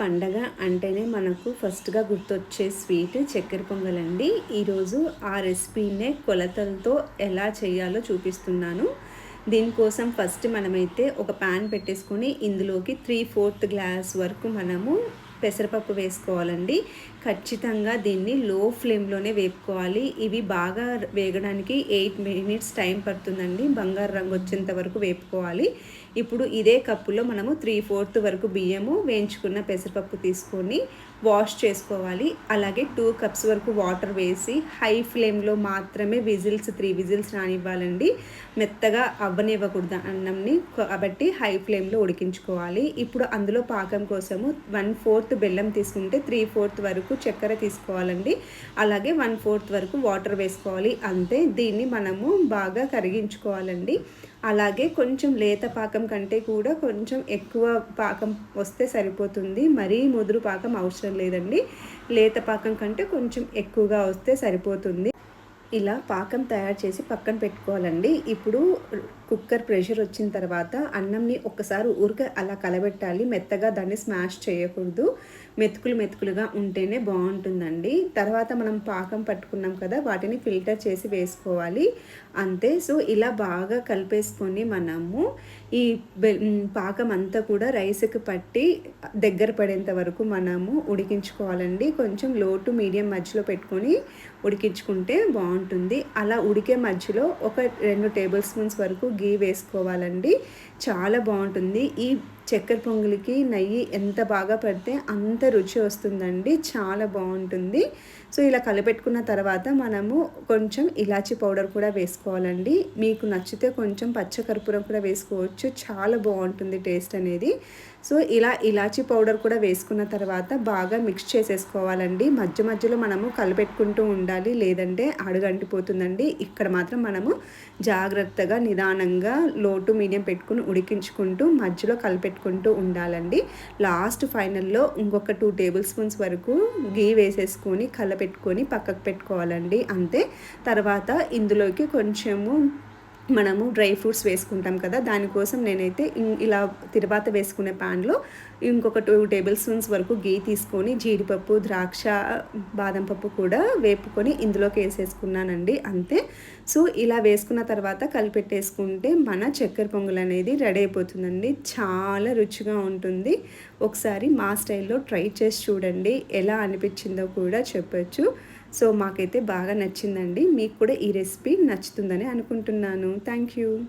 పండగ అంటేనే మనకు ఫస్ట్గా గుర్తొచ్చే స్వీట్ చక్కెర పొంగల్ అండి. ఈరోజు ఆ రెసిపీనే కొలతలతో ఎలా చేయాలో చూపిస్తున్నాను. దీనికోసం ఫస్ట్ మనమైతే ఒక ప్యాన్ పెట్టేసుకొని ఇందులోకి త్రీ ఫోర్త్ గ్లాస్ వరకు మనము పెసరపప్పు వేసుకోవాలండి. ఖచ్చితంగా దీన్ని లో ఫ్లేమ్లోనే వేపుకోవాలి. ఇవి బాగా వేగడానికి ఎయిట్ మినిట్స్ టైం పడుతుందండి. బంగారు రంగు వచ్చేంత వరకు వేపుకోవాలి. ఇప్పుడు ఇదే కప్పులో మనము త్రీ ఫోర్త్ వరకు బియ్యము వేయించుకున్న పెసరపప్పు తీసుకొని వాష్ చేసుకోవాలి. అలాగే టూ కప్స్ వరకు వాటర్ వేసి హై ఫ్లేమ్లో మాత్రమే విజిల్స్ త్రీ విజిల్స్ రానివ్వాలండి. మెత్తగా అవ్వనివ్వకూడదు అన్నంని. కాబట్టి హై ఫ్లేమ్లో ఉడికించుకోవాలి. ఇప్పుడు అందులో పాకం కోసము వన్ ఫోర్త్ బెల్లం తీసుకుంటే త్రీ ఫోర్త్ వరకు చక్కెర తీసుకోవాలండి. అలాగే వన్ ఫోర్త్ వరకు వాటర్ వేసుకోవాలి. అంతే దీన్ని మనము బాగా కరిగించుకోవాలండి. అలాగే కొంచెం లేత పాకం కంటే కూడా కొంచెం ఎక్కువ పాకం వస్తే సరిపోతుంది. మరీ ముదురు పాకం అవసరం లేదండి. లేత పాకం కంటే కొంచెం ఎక్కువగా వస్తే సరిపోతుంది. ఇలా పాకం తయారు చేసి పక్కన పెట్టుకోవాలండి. ఇప్పుడు కుక్కర్ ప్రెషర్ వచ్చిన తర్వాత అన్నంని ఒక్కసారి ఊరిక అలా కలబెట్టాలి. మెత్తగా దాన్ని స్మాష్ చేయకూడదు. మెతుకులు మెతుకులుగా ఉంటేనే బాగుంటుందండి. తర్వాత మనం పాకం పట్టుకున్నాం కదా వాటిని ఫిల్టర్ చేసి వేసుకోవాలి. అంతే. సో ఇలా బాగా కలిపేసుకొని మనము ఈ పాకం అంతా కూడా రైస్కి పట్టి దగ్గర పడేంత వరకు మనము ఉడికించుకోవాలండి. కొంచెం లో టు మీడియం మధ్యలో పెట్టుకొని ఉడికించుకుంటే బాగుంటుంది. అలా ఉడికే మధ్యలో ఒక రెండు టేబుల్ స్పూన్స్ వరకు గీ వేసుకోవాలండి. చాలా బాగుంటుంది. ఈ చక్కెర పొంగలికి నెయ్యి ఎంత బాగా పడితే అంత రుచి వస్తుందండి. చాలా బాగుంటుంది. సో ఇలా కలిపెట్టుకున్న తర్వాత మనము కొంచెం ఇలాచి పౌడర్ కూడా వేసుకోవాలండి. మీకు నచ్చితే కొంచెం పచ్చకర్పూరం కూడా వేసుకోవచ్చు. చాలా బాగుంటుంది టేస్ట్ అనేది. సో ఇలా ఇలాచి పౌడర్ కూడా వేసుకున్న తర్వాత బాగా మిక్స్ చేసేసుకోవాలండి. మధ్య మధ్యలో మనము కలిపెట్టుకుంటూ ఉండాలి. లేదంటే అడుగంటిపోతుందండి. ఇక్కడ మాత్రం మనము జాగ్రత్తగా నిదానంగా లోటు మీడియం పెట్టుకుని ఉడికించుకుంటూ మధ్యలో కలిపెట్టు పెట్టుకుంటూ ఉండాలండి. లాస్ట్ ఫైనల్లో ఇంకొక టూ టేబుల్ స్పూన్స్ వరకు గీ వేసేసుకొని కలపెట్టుకొని పక్కకు పెట్టుకోవాలండి. అంతే. తర్వాత ఇందులోకి కొంచెము మనము డ్రై ఫ్రూట్స్ వేసుకుంటాం కదా దానికోసం నేనైతే ఇలా తిరువాత వేసుకునే ప్యాన్లో ఇంకొక టూ టేబుల్ స్పూన్స్ వరకు గీ తీసుకొని జీడిపప్పు ద్రాక్ష బాదం పప్పు కూడా వేపుకొని ఇందులోకి వేసేసుకున్నానండి అంతే. సో ఇలా వేసుకున్న తర్వాత కలిపెట్టేసుకుంటే మన చక్కెర పొంగల్ అనేది రెడీ అయిపోతుందండి. చాలా రుచిగా ఉంటుంది. ఒకసారి మా స్టైల్లో ట్రై చేసి చూడండి ఎలా అనిపించిందో కూడా చెప్పచ్చు. సో మాకైతే బాగా నచ్చిందండి. మీకు కూడా ఈ రెసిపీ నచ్చుతుందని అనుకుంటున్నాను. Thank you.